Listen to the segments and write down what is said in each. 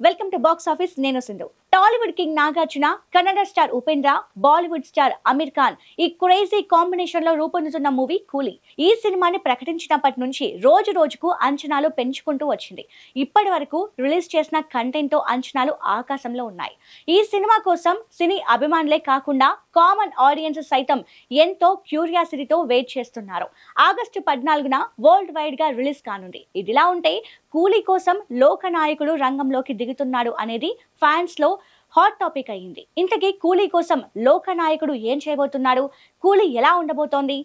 Welcome to box office నేను Sindhu. Tollywood king Nagarjuna Kannada star Upendra Bollywood star Aamir Khan ఈ crazy కాంబినేషన్లో రూపొందుతున్న movie కూలీ ఈ సినిమాని ప్రకటించినప్పటి నుంచి రోజు రోజుకు అంచనాలు పెంచుకుంటూ వచ్చింది. ఇప్పటి వరకు రిలీజ్ చేసిన కంటెంట్తో అంచనాలు ఆకాశంలో ఉన్నాయి. ఈ సినిమా కోసం సినీ అభిమానులే కాకుండా కామన్ ఆడియన్స్ సైతం ఎంతో క్యూరియాసిటీతో వెయిట్ చేస్తున్నారు. ఆగస్టు పద్నాలుగున వరల్డ్ వైడ్గా రిలీజ్ కానుంది. ఇదిలా ఉంటే కూలీ కోసం లోక నాయకుడు రంగంలోకి దిగుతున్నాడు అనేది ఫ్యాన్స్లో హాట్ టాపిక్ అయింది ఇంతకీ కూలీ కోసం లోకనాయకుడు ఏం చేయబోతున్నాడు? కూలీ ఎలా ఉండబోతోంది?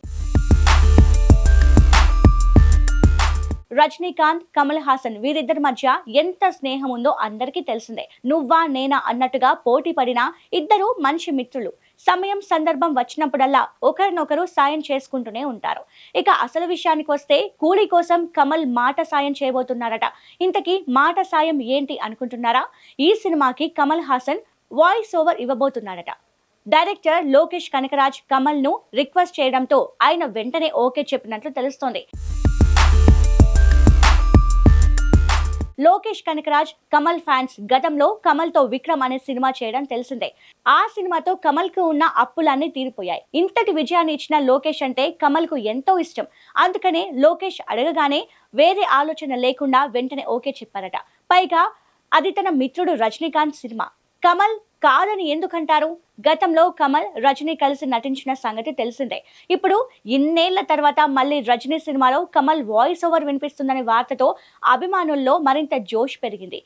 రజనీకాంత్ కమల్ హాసన్ వీరిద్దరి మధ్య ఎంత స్నేహం ఉందో అందరికీ తెలిసిందే. నువ్వా నేనా అన్నట్టుగా పోటీ పడిన ఇద్దరు మంచి మిత్రులు. సమయం సందర్భం వచ్చినప్పుడల్లా ఒకరినొకరు సాయం చేసుకుంటూనే ఉంటారు. ఇక అసలు విషయానికి వస్తే కూలీ కోసం కమల్ మాట సాయం చేయబోతున్నారట. ఇంతకీ మాట సాయం ఏంటి అనుకుంటున్నారా? ఈ సినిమాకి కమల్ హాసన్ వాయిస్ ఓవర్ ఇవ్వబోతున్నాడట డైరెక్టర్ లోకేష్ కనకరాజ్ కమల్ను రిక్వెస్ట్ చేయడంతో ఆయన వెంటనే ఓకే చెప్పినట్లు తెలుస్తోంది. లోకేష్ కనకరాజ్ కమల్ ఫ్యాన్స్ గతంలో కమల్తో విక్రమ్ అనే సినిమా చేయడం తెలిసిందే. ఆ సినిమాతో కమల్కు ఉన్న అప్పులన్నీ తీరిపోయాయి. ఇంతటి విజయాన్ని ఇచ్చిన లోకేష్ అంటే కమల్కు ఎంతో ఇష్టం. అందుకనే లోకేష్ అడగగానే వేరే ఆలోచన లేకుండా వెంటనే ఓకే చెప్పారట. పైగా అది తన మిత్రుడు రజనీకాంత్ సినిమా. కమల్ కాదని ఎందుకంటారు? గతంలో కమల్ రజనీ కలిసి నటించిన సంగతి తెలిసిందే. ఇప్పుడు ఇన్నేళ్ళ తర్వాత మళ్ళీ రజనీ సినిమాలో కమల్ వాయిస్ ఓవర్ వినిపిస్తుందనే వార్తతో అభిమానుల్లో మరింత జోష్ పెరిగింది.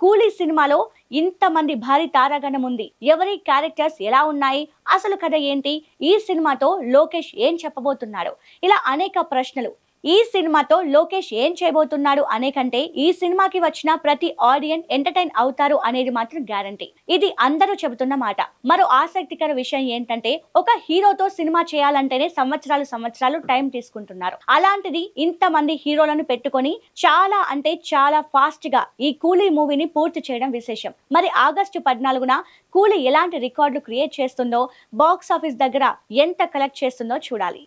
కూలీ సినిమాలో ఇంతమంది భారీ తారాగణం ఉంది. ఎవరి క్యారెక్టర్స్ ఎలా ఉన్నాయి? అసలు కథ ఏంటి? ఈ సినిమాతో లోకేష్ ఏం చెప్పబోతున్నాడు ఇలా అనేక ప్రశ్నలు. ఈ సినిమాతో లోకేష్ ఏం చేయబోతున్నాడు అనే కంటే ఈ సినిమాకి వచ్చిన ప్రతి ఆడియన్ ఎంటర్టైన్ అవుతారు అనేది మాత్రం గ్యారంటీ. ఇది అందరూ చెబుతున్న మాట. మరో ఆసక్తికర విషయం ఏంటంటే ఒక హీరోతో సినిమా చేయాలంటేనే సంవత్సరాలు సంవత్సరాలు టైం తీసుకుంటున్నారు. అలాంటిది ఇంతమంది హీరోలను పెట్టుకొని చాలా అంటే చాలా ఫాస్ట్గా ఈ కూలీ మూవీని పూర్తి చేయడం విశేషం. మరి ఆగస్టు పద్నాలుగున కూలీ ఎలాంటి రికార్డులు క్రియేట్ చేస్తుందో బాక్స్ ఆఫీస్ దగ్గర ఎంత కలెక్ట్ చేస్తుందో చూడాలి.